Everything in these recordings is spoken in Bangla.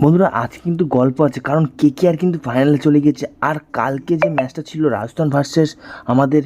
বন্ধুরা আজ কিন্তু গল্প আছে, কারণ কে কে আর কিন্তু ফাইনালে চলে গেছে আর কালকে যে ম্যাচটা ছিল রাজস্থান ভার্সেস আমাদের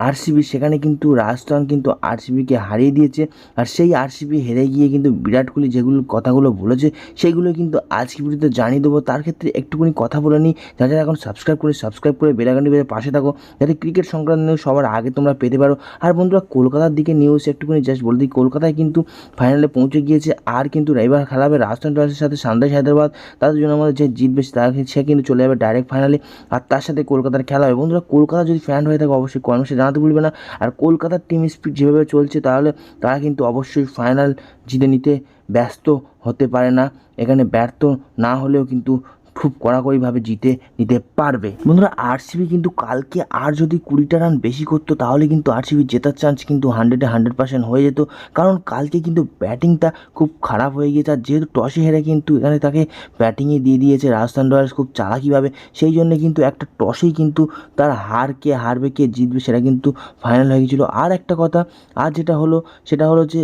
আরসিবি সেখানে কিন্তু রাজস্থান কিন্তু আরসিবিকে হারিয়ে দিয়েছে। আর সেই আরসিবি হেরে গিয়ে কিন্তু বিরাট কোহলি যেগুলো কথাগুলো বলেছে সেইগুলো কিন্তু আজকে ভিডিওতে জানিয়ে দেবো। তার ক্ষেত্রে একটুখানি কথা বলে নিই। যারা যারা এখন সাবস্ক্রাইব করে সাবস্ক্রাইব করে বেলাগানি বেজে পাশে থাকো। যাতে ক্রিকেট সংক্রান্ত নিউজ সবার আগে তোমরা পেতে পারো। আর বন্ধুরা, কলকাতার দিকে নিউজ একটুখানি জাস্ট বলে দিই। কলকাতায় কিন্তু ফাইনালে পৌঁছে গিয়েছে আর কিন্তু রবিবার খেলা হবে রাজস্থান রয়্যালসের সাথে সানরাইজ হায়দ্রাবাদ। তাদের জন্য আমাদের যে জিতবে তারা সে কিন্তু চলে যাবে ডাইরেক্ট ফাইনালে আর তার সাথে কলকাতার খেলা হবে। বন্ধুরা, কলকাতা যদি ফ্যান হয়ে থাকে, অবশ্যই কমেন্টসে জানাতে ভুলবে না। আর কলকাতার টিম স্পিড যেভাবে চলছে, তাহলে তারা কিন্তু অবশ্যই ফাইনাল জিতে নিতে ব্যস্ত হতে পারে না। এখানে ব্যর্থ না হলেও কিন্তু খুব কড়াকড়িভাবে জিতে নিতে পারবে। বন্ধুরা আরসিবি কিন্তু কালকে আর যদি কুড়িটা রান বেশি করতো, তাহলে কিন্তু আরসিবি জেতার চান্স কিন্তু হান্ড্রেডে হান্ড্রেড পার্সেন্ট হয়ে যেত। কারণ কালকে কিন্তু ব্যাটিংটা খুব খারাপ হয়ে গিয়েছে, আর যেহেতু টসে হেরে কিন্তু এখানে তাকে ব্যাটিংয়ে দিয়ে দিয়েছে রাজস্থান রয়্যালস খুব চালাকিভাবে। সেই জন্য কিন্তু একটা টসেই কিন্তু তার হার কে হারবে, কে জিতবে সেটা কিন্তু ফাইনাল হয়ে গেছিল আর একটা কথা, আর যেটা হলো, সেটা হলো যে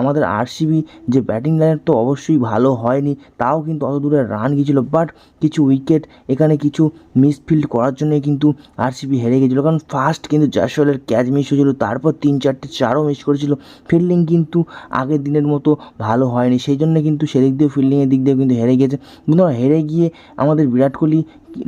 আমাদের আরসিবি যে ব্যাটিং লাইনের তো অবশ্যই ভালো হয়নি, তাও কিন্তু অত দূরে রান গিয়েছিল। বাট কিছু উইকেট এখানে কিছু মিসফিল্ড করার জন্য কিন্তু আরসিবি হেরে গেছিল। কারণ ফার্স্ট কিন্তু জাসওয়ালের ক্যাচ মিস হয়েছিল, তারপর তিন চারটে চারও মিস করেছিল। ফিল্ডিং কিন্তু আগের দিনের মতো ভালো হয়নি, সেই জন্য কিন্তু সেদিক দিয়ে ফিল্ডিংয়ের দিক দিয়ে কিন্তু হেরে গেছে। কিন্তু হেরে গিয়ে আমাদের বিরাট কোহলি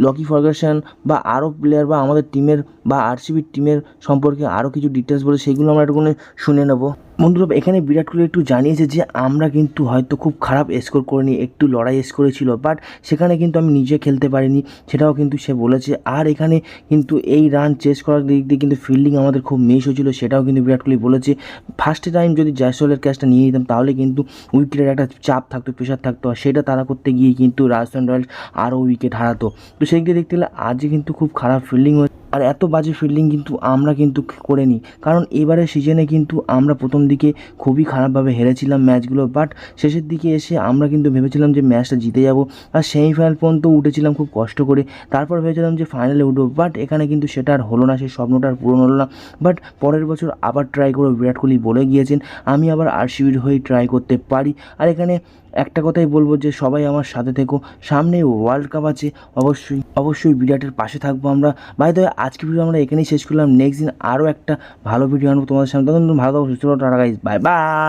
লকি ফার্গাসন বা আরও প্লেয়ার বা আমাদের টিমের বা আরসিবির টিমের সম্পর্কে আরও কিছু ডিটেলস বলে, সেগুলো আমরা একটুখানি শুনে নেব। বন্ধুরা, এখানে বিরাট কোহলি একটু জানিয়েছে যে আমরা কিন্তু হয়তো খুব খারাপ স্কোর করিনি একটু লড়াই স্কোরে ছিল বাট সেখানে কিন্তু আমি নিজে খেলতে পারিনি, সেটাও কিন্তু সে বলেছে। আর এখানে কিন্তু এই রান চেস করার দিক দিয়ে কিন্তু ফিল্ডিং আমাদের খুব মিস হয়েছিল, সেটাও কিন্তু বিরাট কোহলি বলেছে। ফার্স্ট টাইম যদি জয়সওয়ালের ক্যাচটা নিয়ে নিতাম, তাহলে কিন্তু উইকেটের একটা চাপ থাকতো প্রেশার থাকতো, আর সেটা তারা করতে গিয়ে কিন্তু রাজস্থান রয়্যালস আরও উইকেট হারাতো। তো সেই দিকে দেখতে গেলে আজকে কিন্তু খুব খারাপ ফিল্ডিং হয়েছে। আর এত বাজে ফিল্ডিং কিন্তু আমরা কিন্তু করে নিই কারণ এবারে সিজনে কিন্তু আমরা প্রথম দিকে খুবই খারাপভাবে হেরেছিলাম ম্যাচগুলো বাট শেষের দিকে এসে আমরা কিন্তু ভেবেছিলাম যে ম্যাচটা জিতে যাব। আর সেমিফাইনাল পর্যন্ত উঠেছিলাম খুব কষ্ট করে। তারপর ভেবেছিলাম যে ফাইনালে উঠবো বাট এখানে কিন্তু সেটা আর হলো না, সেই স্বপ্নটা আর পূরণ হলো না। বাট পরের বছর আবার ট্রাই করে বিরাট কোহলি বলে গিয়েছেন, আমি আবার আরসিবির হয়ে ট্রাই করতে পারি। আর এখানে একটা কথাই বলব যে সবাই আমার সাথে থেকো। সামনে ওয়ার্ল্ড কাপ আছে, অবশ্যই অবশ্যই বিরাটের পাশে থাকব আমরা। ভাই তবে আজকে ভিডিও আমরা এখানেই শেষ করলাম। নেক্সট দিন আরও একটা ভালো ভিডিও আনব তোমাদের সামনে। তখন ভালো থাকো, সুস্থ বাই বাই